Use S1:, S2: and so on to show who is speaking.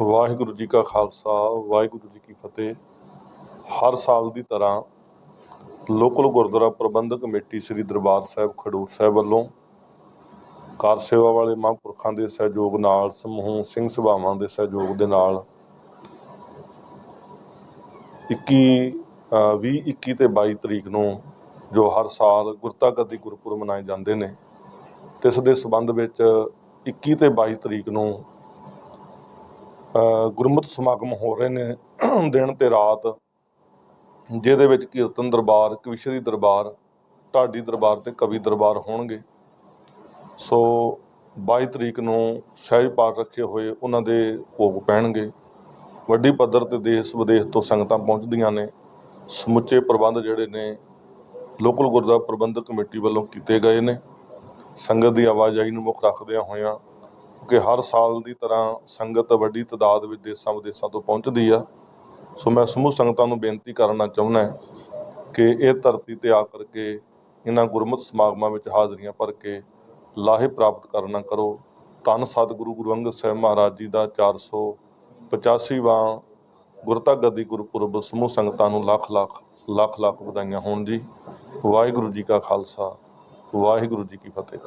S1: ਵਾਹਿਗੁਰੂ ਜੀ ਕਾ ਖਾਲਸਾ ਵਾਹਿਗੁਰੂ ਜੀ ਕੀ ਫਤਿਹ। ਹਰ ਸਾਲ ਦੀ ਤਰ੍ਹਾਂ ਲੋਕਲ ਗੁਰਦੁਆਰਾ ਪ੍ਰਬੰਧਕ ਕਮੇਟੀ ਸ੍ਰੀ ਦਰਬਾਰ ਸਾਹਿਬ ਖਡੂਰ ਸਾਹਿਬ ਵੱਲੋਂ ਕਾਰ ਸੇਵਾ ਵਾਲੇ ਮਹਾਂਪੁਰਖਾਂ ਦੇ ਸਹਿਯੋਗ ਨਾਲ ਸਮੂਹ ਸਿੰਘ ਸਭਾਵਾਂ ਦੇ ਸਹਿਯੋਗ ਦੇ ਨਾਲ 21 ਅ, 20 21 ਤੇ 22 ਤਰੀਕ ਨੂੰ ਜੋ ਹਰ ਸਾਲ ਗੁਰਤਾ ਗੱਦੀ ਗੁਰਪੁਰਬ ਮਨਾਏ ਜਾਂਦੇ ਨੇ ਤੇ ਇਸ ਦੇ ਸਬੰਧ ਵਿੱਚ 21 ਤੇ 22 ਤਰੀਕ ਨੂੰ ਗੁਰਮਤਿ ਸਮਾਗਮ ਹੋ ਰਹੇ ਨੇ ਦਿਨ ਤੇ ਰਾਤ, ਜਿਹਦੇ ਵਿੱਚ ਕੀਰਤਨ ਦਰਬਾਰ, ਕਵਿਸ਼ਰੀ ਦਰਬਾਰ, ਢਾਡੀ ਦਰਬਾਰ ਤੇ ਕਵੀ ਦਰਬਾਰ ਹੋਣਗੇ। ਸੋ 22 ਤਰੀਕ ਨੂੰ ਸਹਿਜ ਪਾਠ ਰੱਖੇ ਹੋਏ ਉਹਨਾਂ ਦੇ ਭੋਗ ਪੈਣਗੇ। ਵੱਡੀ ਪੱਧਰ ਤੇ ਦੇਸ਼ ਵਿਦੇਸ਼ ਤੋਂ ਸੰਗਤਾਂ ਪਹੁੰਚਦੀਆਂ ਨੇ। ਸਮੁੱਚੇ ਪ੍ਰਬੰਧ ਜਿਹੜੇ ਨੇ, ਲੋਕਲ ਗੁਰਦੁਆਰਾ ਪ੍ਰਬੰਧਕ ਕਮੇਟੀ ਵੱਲੋਂ ਕੀਤੇ ਗਏ ਨੇ। ਸੰਗਤ ਦੀ ਆਵਾਜਾਈ ਨੂੰ ਮੁੱਖ ਰੱਖਦਿਆਂ ਹੋਇਆਂ ਕਿ ਹਰ ਸਾਲ ਦੀ ਤਰ੍ਹਾਂ ਸੰਗਤ ਵੱਡੀ ਤਾਦਾਦ ਵਿੱਚ ਦੇਸ਼ਾਂ ਵਿਦੇਸ਼ਾਂ ਤੋਂ ਪਹੁੰਚਦੀ ਆ। ਸੋ ਮੈਂ ਸਮੂਹ ਸੰਗਤਾਂ ਨੂੰ ਬੇਨਤੀ ਕਰਨਾ ਚਾਹੁੰਦਾ ਕਿ ਇਹ ਧਰਤੀ ਤੇ ਆ ਕਰਕੇ ਇਹਨਾਂ ਗੁਰਮਤਿ ਸਮਾਗਮਾਂ ਵਿੱਚ ਹਾਜ਼ਰੀਆਂ ਭਰ ਕੇ ਲਾਹੇ ਪ੍ਰਾਪਤ ਕਰਨਾ ਕਰੋ। ਧੰਨ ਸਤਿਗੁਰੂ ਗੁਰੂ ਅੰਗਦ ਸਾਹਿਬ ਮਹਾਰਾਜ ਜੀ ਦਾ 485ਵਾਂ ਗੁਰਤਾ ਗੱਦੀ ਗੁਰਪੁਰਬ ਸਮੂਹ ਸੰਗਤਾਂ ਨੂੰ ਲੱਖ ਲੱਖ ਲੱਖ ਲੱਖ ਵਧਾਈਆਂ ਹੋਣ ਜੀ। ਵਾਹਿਗੁਰੂ ਜੀ ਕਾ ਖਾਲਸਾ, ਵਾਹਿਗੁਰੂ ਜੀ ਕੀ ਫਤਿਹ।